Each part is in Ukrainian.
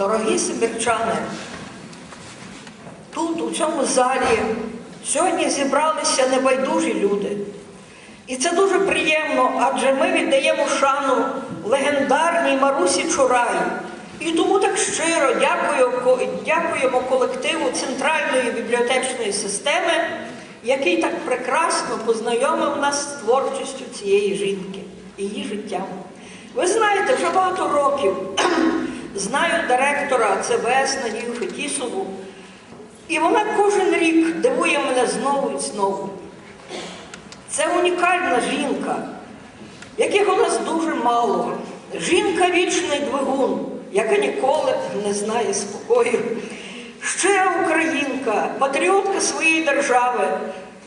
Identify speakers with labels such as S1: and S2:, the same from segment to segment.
S1: Дорогі сибірчани, тут, у цьому залі, сьогодні зібралися небайдужі люди. І це дуже приємно, адже ми віддаємо шану легендарній Марусі Чурай. І тому так щиро дякуємо колективу Центральної бібліотечної системи, який так прекрасно познайомив нас з творчістю цієї жінки, її життям. Ви знаєте, вже багато років знаю директора ЦБС Надію Фетісову, і вона кожен рік дивує мене знову і знову. Це унікальна жінка, яких у нас дуже мало. Жінка вічний двигун, яка ніколи не знає спокою. Щира українка, патріотка своєї держави,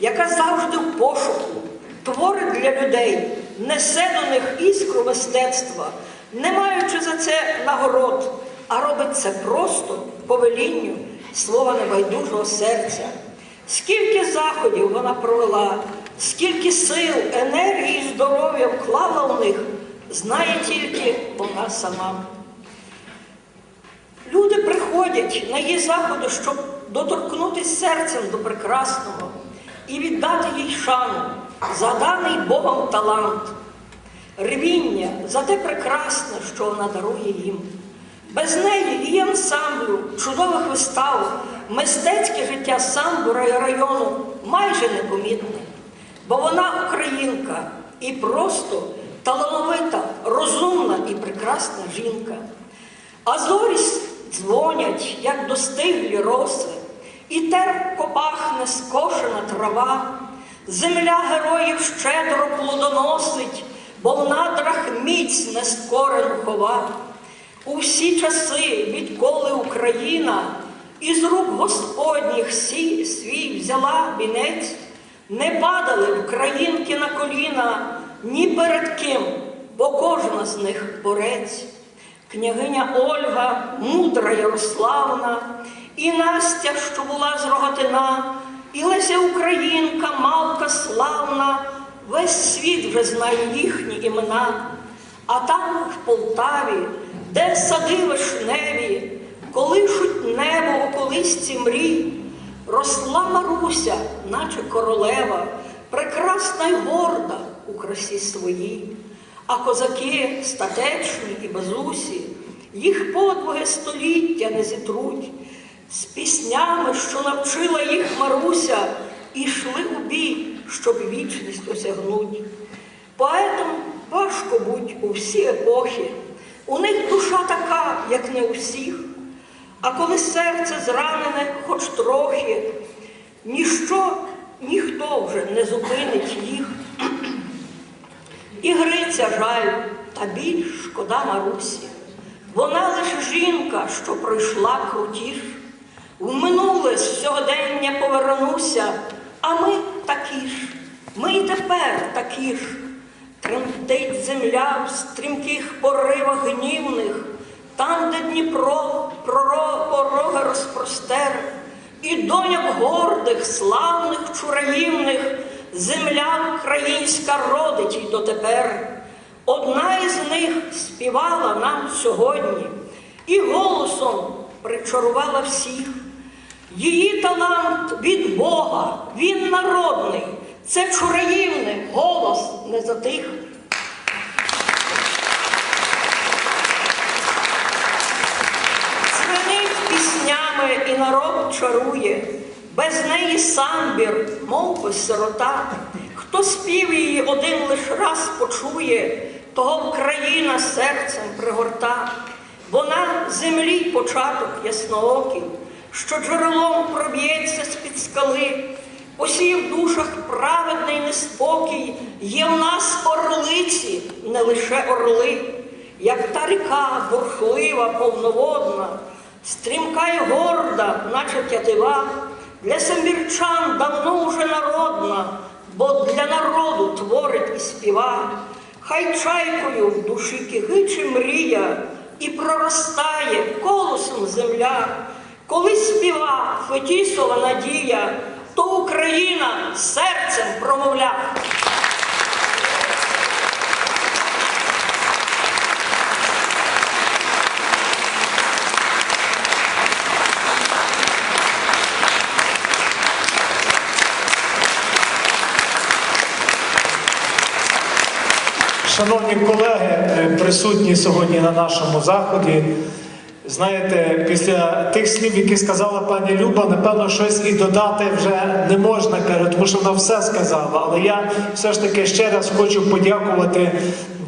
S1: яка завжди в пошуку, творить для людей, несе до них іскру мистецтва, не маючи за це нагород, а робить це просто по велінню свого небайдужого серця. Скільки заходів вона провела, скільки сил, енергії і здоров'я вклала в них, знає тільки вона сама. Люди приходять на її заходи, щоб доторкнутися серцем до прекрасного і віддати їй шану за даний Богом талант, рвіння за те прекрасне, що вона дарує їм. Без неї її ансамблю, чудових вистав, мистецьке життя самбура і району майже непомітне. Бо вона українка і просто талановита, розумна і прекрасна жінка. А зорі дзвонять, як достиглі роси, і терпко пахне скошена трава, земля героїв щедро плодоносить, бо в надрах міць нескорену хова. У всі часи, відколи Україна із рук Господніх сі, свій взяла вінець, не падали українки на коліна ні перед ким, бо кожна з них борець. Княгиня Ольга, мудра Ярославна, і Настя, що була з Рогатина, і Леся Українка, мавка славна, весь світ вже знає їхні імена. А там, в Полтаві, де сади вишневі, колишуть небо у колисці мрій, росла Маруся, наче королева, прекрасна й горда у красі своїй. А козаки статечні і безусі, їх подвиги століття не зітруть, піснями, що навчила їх Маруся, ішли у бій, щоб вічність осягнуть. Поетам важко будь у всі епохи, у них душа така, як не у всіх. А коли серце зранене хоч трохи, ніщо, ніхто вже не зупинить їх. І Гриця жаль, та більш шкода Марусі. Вона лише жінка, що пройшла крутіш. В минуле з сьогодення повернуся, а ми такі ж, ми й тепер такі ж. Тремтить земля в стрімких поривах гнівних, там, де Дніпро пороги розпростер, і доняк гордих, славних, чураївних, земля українська родить й дотепер. Одна із них співала нам сьогодні і голосом причарувала всіх. Її талант від Бога, він народний, це чураївний голос не затих. Дзвенить піснями і народ чарує, без неї самбір, мов би сирота. Хто спів її один лиш раз почує, того Україна серцем пригорта. Вона землі початок ясноокий, що джерелом проб'ється з-під скали, посіє в душах праведний неспокій, є в нас орлиці, не лише орли, як та ріка бурхлива, повноводна, стрімка й горда, наче тятива, для самбірчан давно уже народна, бо для народу творить і співа. Хай чайкою в душі кигичі мрія і проростає колосом земля. Коли співа Фетісова надія, то Україна серцем промовляв.
S2: Шановні колеги, е, присутні сьогодні на нашому заході. Знаєте, після тих слів, які сказала пані Люба, напевно, щось і додати вже не можна, тому що вона все сказала. Але я все ж таки ще раз хочу подякувати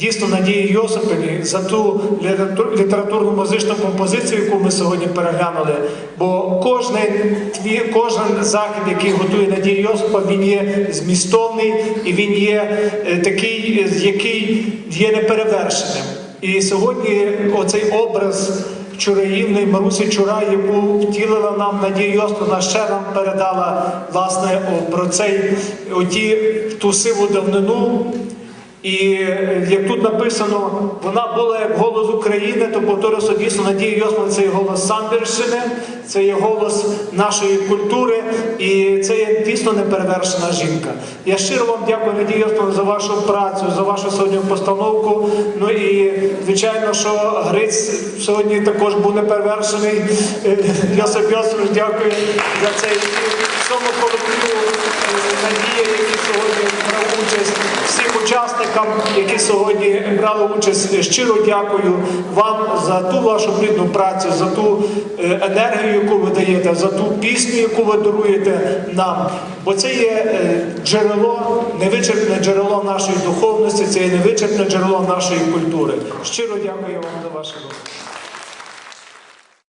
S2: дійсно Надії Йосипівні за ту літератур- літературно-музичну композицію, яку ми сьогодні переглянули. Бо кожен, кожен захід, який готує Надія Йосипа, він є змістовний і він є е, такий, е, який є неперевершеним. І сьогодні оцей образ Чураївної Маруси Чурай, яку втілила нам Надія Йосипівна, ще нам передала власне о, про цей оті ту сиву давнину. І е, як тут написано, вона була як голос України, то повторюся, дійсно Надія Йосипівна – це є голос Самбірщини, це є голос нашої культури, і це є дійсно неперевершена жінка. Я щиро вам дякую, Надія Йосипівна, за вашу працю, за вашу сьогодні постановку. Ну і звичайно, що Гриць сьогодні також був неперевершений. Е, Йосип Йосипович, дякую за цей всьому колективу Надія, який сьогодні брав участь всім учасникам, які сьогодні брали участь. Щиро дякую вам за ту вашу плідну працю, за ту е, енергію, яку ви даєте, за ту пісню, яку ви даруєте нам. Бо це є е, джерело, невичерпне джерело нашої духовності, це є невичерпне джерело нашої культури. Щиро дякую вам за вашу роботу.